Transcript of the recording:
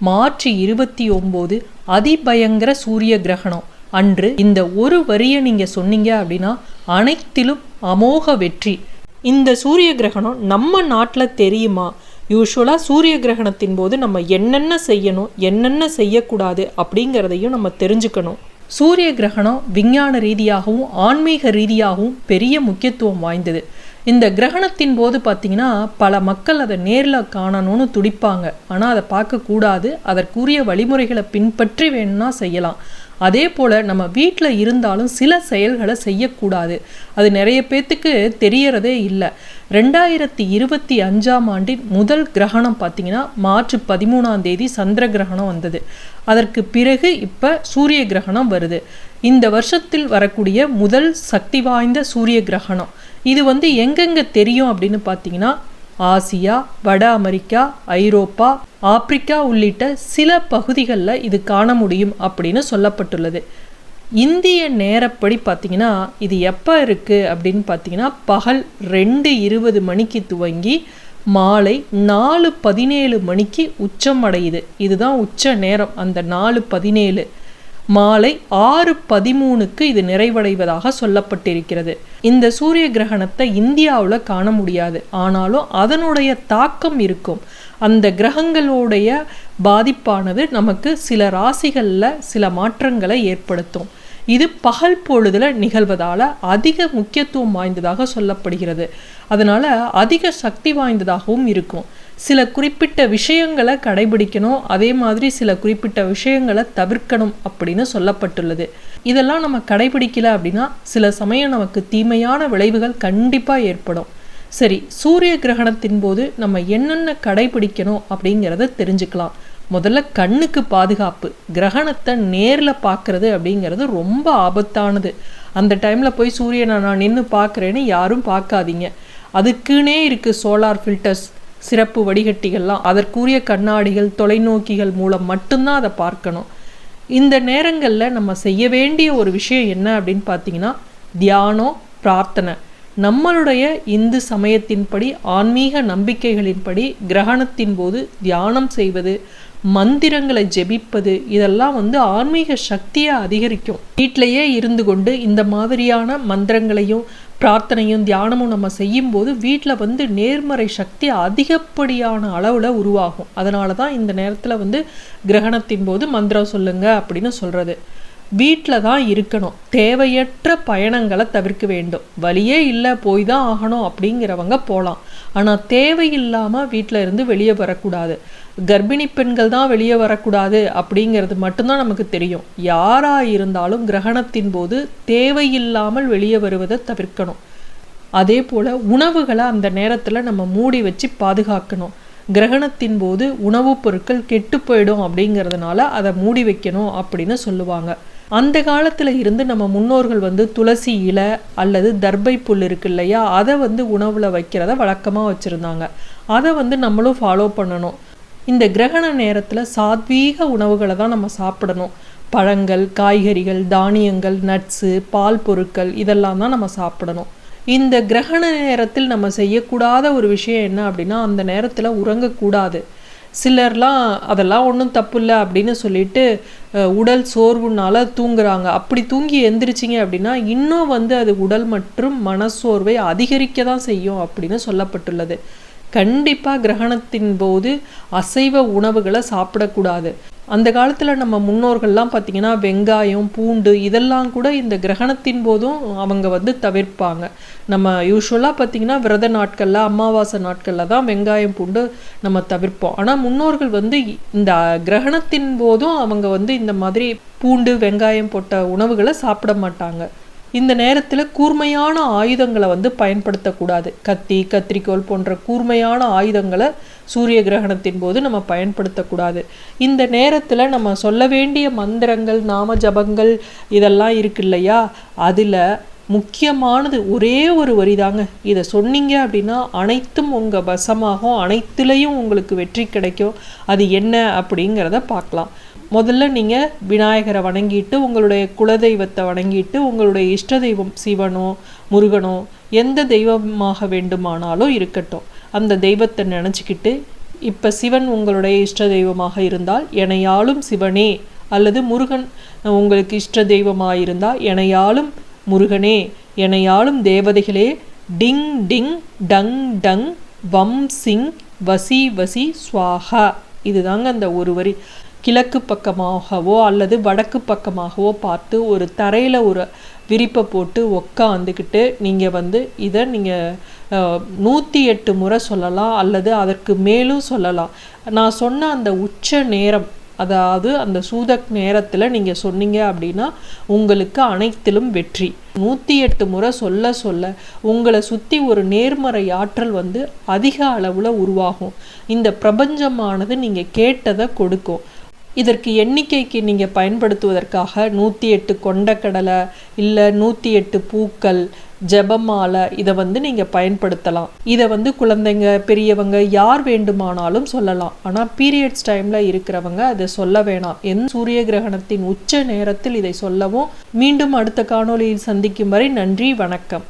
March இருபத்தி ஒம்பது அதிபயங்கர சூரிய கிரகணம். அன்று இந்த ஒரு வரியை நீங்கள் சொன்னீங்க அப்படின்னா அனைத்திலும் அமோக வெற்றி. இந்த சூரிய கிரகணம் நம்ம நாட்டில் தெரியுமா? யூஸ்வலாக சூரிய கிரகணத்தின் போது நம்ம என்னென்ன செய்யணும் என்னென்ன செய்யக்கூடாது அப்படிங்கிறதையும் நம்ம தெரிஞ்சுக்கணும். சூரிய கிரகணம் விஞ்ஞான ரீதியாகவும் ஆன்மீக ரீதியாகவும் பெரிய முக்கியத்துவம் வாய்ந்தது. இந்த கிரகணத்தின் போது பார்த்தீங்கன்னா பல மக்கள் அதை நேரில் காணணும்னு துடிப்பாங்க. ஆனால் அதை பார்க்கக்கூடாது. அதற்குரிய வழிமுறைகளை பின்பற்றி வேணும்னா செய்யலாம். அதே போல் நம்ம வீட்டில் இருந்தாலும் சில செயல்களை செய்யக்கூடாது. அது நிறைய பேர்த்துக்கு தெரியறதே இல்லை. ரெண்டாயிரத்தி இருபத்தி அஞ்சாம் ஆண்டின் முதல் கிரகணம் பார்த்திங்கன்னா மார்ச் பதிமூணாம் தேதி சந்திர கிரகணம் வந்தது. அதற்கு பிறகு இப்போ சூரிய கிரகணம் வருது. இந்த வருஷத்தில் வரக்கூடிய முதல் சக்தி வாய்ந்த சூரிய கிரகணம். இது வந்து எங்கெங்கே தெரியும் அப்படின்னு பார்த்தீங்கன்னா ஆசியா வட அமெரிக்கா ஐரோப்பா ஆப்பிரிக்கா உள்ளிட்ட சில பகுதிகளில் இது காண முடியும் அப்படின்னு சொல்லப்பட்டுள்ளது. இந்திய நேரப்படி பார்த்தீங்கன்னா இது எப்போ இருக்குது அப்படின்னு பார்த்தீங்கன்னா பகல் ரெண்டு இருபது மணிக்கு துவங்கி மாலை நாலு பதினேழு மணிக்கு உச்சம் அடையுது. இதுதான் உச்ச நேரம். அந்த நாலு பதினேழு மாலை ஆறு பதிமூணுக்கு இது நிறைவடைவதாக சொல்லப்பட்டிருக்கிறது. இந்த சூரிய கிரகணத்தை இந்தியாவில் காண முடியாது. ஆனாலும் அதனுடைய தாக்கம் இருக்கும். அந்த கிரகங்களுடைய பாதிப்பானது நமக்கு சில ராசிகளில் சில மாற்றங்களை ஏற்படுத்தும். இது பகல் பொழுதில் நிகழ்வதால் அதிக முக்கியத்துவம் வாய்ந்ததாக சொல்லப்படுகிறது. அதனால் அதிக சக்தி வாய்ந்ததாகவும் இருக்கும். சில குறிப்பிட்ட விஷயங்களை கடைபிடிக்கணும் அதே மாதிரி சில குறிப்பிட்ட விஷயங்களை தவிர்க்கணும் அப்படின்னு சொல்லப்பட்டுள்ளது. இதெல்லாம் நம்ம கடைபிடிக்கல அப்படின்னா சில சமயம் நமக்கு தீமையான விளைவுகள் கண்டிப்பாக ஏற்படும். சரி சூரிய கிரகணத்தின் போது நம்ம என்னென்ன கடைபிடிக்கணும் அப்படிங்கிறத தெரிஞ்சுக்கலாம். முதல்ல கண்ணுக்கு பாதுகாப்பு கிரகணத்தை நேரில் பார்க்குறது அப்படிங்கிறது ரொம்ப ஆபத்தானது. அந்த டைமில் போய் சூரியனை நான் நின்று பார்க்குறேன்னு யாரும் பார்க்காதீங்க. அதுக்குன்னே இருக்குது சோலார் ஃபில்டர்ஸ். சிறப்பு வடிகட்டிகள்லாம் அதற்குரிய கண்ணாடிகள் தொலைநோக்கிகள் மூலம் மட்டும்தான் அதை பார்க்கணும். இந்த நேரங்களில் நம்ம செய்ய வேண்டிய ஒரு விஷயம் என்ன அப்படின்னு பார்த்தீங்கன்னா தியானம் பிரார்த்தனை. நம்மளுடைய இந்து சமயத்தின்படி ஆன்மீக நம்பிக்கைகளின்படி கிரகணத்தின் போது தியானம் செய்வது மந்திரங்களை ஜெபிப்பது இதெல்லாம் வந்து ஆன்மீக சக்தியை அதிகரிக்கும். வீட்டிலையே இருந்து கொண்டு இந்த மாதிரியான மந்திரங்களையும் பிரார்த்தனையும் தியானமும் நம்ம செய்யும்போது வீட்டில் வந்து நேர்மறை சக்தி அதிகப்படியான அளவில் உருவாகும். அதனால தான் இந்த நேரத்தில் வந்து கிரகணத்தின் போது மந்திரம் சொல்லுங்க அப்படின்னு சொல்கிறது வீட்டில் தான் இருக்கணும். தேவையற்ற பயணங்களை தவிர்க்க வேண்டும். வழியே இல்லை போய் தான் ஆகணும் அப்படிங்கிறவங்க போகலாம். ஆனால் தேவையில்லாமல் வீட்டில் இருந்து வெளியே வரக்கூடாது. கர்ப்பிணி பெண்கள் தான் வெளியே வரக்கூடாது அப்படிங்கிறது மட்டும்தான் நமக்கு தெரியும். யாராக இருந்தாலும் கிரகணத்தின் போது தேவையில்லாமல் வெளியே வருவதை தவிர்க்கணும். அதே போல் உணவுகளை அந்த நேரத்தில் நம்ம மூடி வச்சு பாதுகாக்கணும். கிரகணத்தின் போது உணவுப் பொருட்கள் கெட்டு போயிடும் அப்படிங்கிறதுனால அதை மூடி வைக்கணும் அப்படின்னு சொல்லுவாங்க. அந்த காலத்தில் இருந்து நம்ம முன்னோர்கள் வந்து துளசி இலை அல்லது தர்பை புல் இருக்கு இல்லையா? அதை வந்து உணவில் வைக்கிறத வழக்கமாக வச்சுருந்தாங்க. அதை வந்து நம்மளும் ஃபாலோ பண்ணணும். இந்த கிரகண நேரத்தில் சாத்வீக உணவுகளை தான் நம்ம சாப்பிடணும். பழங்கள் காய்கறிகள் தானியங்கள் நட்ஸு பால் பொருட்கள் இதெல்லாம் தான் நம்ம சாப்பிடணும். இந்த கிரகண நேரத்தில் நம்ம செய்யக்கூடாத ஒரு விஷயம் என்ன அப்படின்னா அந்த நேரத்தில் உறங்கக்கூடாது. சிலர்லாம் அதெல்லாம் ஒன்றும் தப்பு இல்லை அப்படின்னு சொல்லிட்டு உடல் சோர்வுனால தூங்குறாங்க. அப்படி தூங்கி எந்திரிச்சிங்க அப்படின்னா இன்னும் வந்து அது உடல் மற்றும் மனசோர்வை அதிகரிக்க தான் செய்யும் அப்படின்னு சொல்லப்பட்டுள்ளது. கண்டிப்பாக கிரகணத்தின் போது அசைவ உணவுகளை சாப்பிடக்கூடாது. அந்த காலத்தில் நம்ம முன்னோர்கள்லாம் பார்த்திங்கன்னா வெங்காயம் பூண்டு இதெல்லாம் கூட இந்த கிரகணத்தின் போதும் அவங்க வந்து தவிர்ப்பாங்க. நம்ம யூஸ்வலாக பார்த்திங்கன்னா விரத நாட்களில் அமாவாசை நாட்களில் தான் வெங்காயம் பூண்டு நம்ம தவிர்ப்போம். ஆனால் முன்னோர்கள் வந்து இந்த கிரகணத்தின் போதும் அவங்க வந்து இந்த மாதிரி பூண்டு வெங்காயம் போட்ட உணவுகளை சாப்பிட மாட்டாங்க. இந்த நேரத்தில் கூர்மையான ஆயுதங்களை வந்து பயன்படுத்தக்கூடாது. கத்தி கத்திரிக்கோல் போன்ற கூர்மையான ஆயுதங்களை சூரிய கிரகணத்தின் போது நம்ம பயன்படுத்தக்கூடாது. இந்த நேரத்தில் நம்ம சொல்ல வேண்டிய மந்திரங்கள் நாம ஜபங்கள் இதெல்லாம் இருக்கு இல்லையா? அதில் முக்கியமானது ஒரே ஒரு வரி தாங்க. இதை சொன்னீங்க அப்படின்னா அனைத்தும் உங்கள் வசமாகும் அனைத்துலேயும் உங்களுக்கு வெற்றி கிடைக்கும். அது என்ன அப்படிங்கிறத பார்க்கலாம். முதல்ல நீங்கள் விநாயகரை வணங்கிட்டு உங்களுடைய குலதெய்வத்தை வணங்கிட்டு உங்களுடைய இஷ்ட தெய்வம் சிவனோ முருகனோ எந்த தெய்வமாக வேண்டுமானாலும் இருக்கட்டும். அந்த தெய்வத்தை நினச்சிக்கிட்டு இப்போ சிவன் உங்களுடைய இஷ்ட தெய்வமாக இருந்தால் எனையாலும் சிவனே அல்லது முருகன் உங்களுக்கு இஷ்ட தெய்வமாக இருந்தால் எனையாலும் முருகனே எனையாலும் தேவதைகளே டிங் டிங் டங் டங் வம் சிங் வசி வசி ஸ்வாஹா இதுதாங்க அந்த ஒரு வரி. கிழக்கு பக்கமாகவோ அல்லது வடக்கு பக்கமாகவோ பார்த்து ஒரு தரையில் ஒரு விரிப்பை போட்டு உக்காந்துக்கிட்டு நீங்கள் வந்து இதை நீங்கள் நூற்றி எட்டு முறை சொல்லலாம் அல்லது அதற்கு மேலும் சொல்லலாம். நான் சொன்ன அந்த உச்ச நேரம் அதாவது அந்த சூதக் நேரத்தில் நீங்கள் சொன்னீங்க அப்படின்னா உங்களுக்கு அனைத்திலும் வெற்றி. நூற்றி எட்டு முறை சொல்ல சொல்ல உங்களை சுற்றி ஒரு நேர்மறை ஆற்றல் வந்து அதிக அளவில் உருவாகும். இந்த பிரபஞ்சமானது நீங்கள் கேட்டதை கொடுக்கும். இதற்கு எண்ணிக்கைக்கு நீங்கள் பயன்படுத்துவதற்காக நூற்றி எட்டு கொண்டக்கடலை இல்லை நூற்றி எட்டு பூக்கள் ஜெபமாலை இதை வந்து நீங்கள் பயன்படுத்தலாம். இதை வந்து குழந்தைங்க பெரியவங்க யார் வேண்டுமானாலும் சொல்லலாம். ஆனால் பீரியட்ஸ் டைமில் இருக்கிறவங்க அதை சொல்ல வேணாம். என் சூரிய கிரகணத்தின் உச்ச நேரத்தில் இதை சொல்லவும். மீண்டும் அடுத்த காணொலியில் சந்திக்கும் வரை நன்றி வணக்கம்.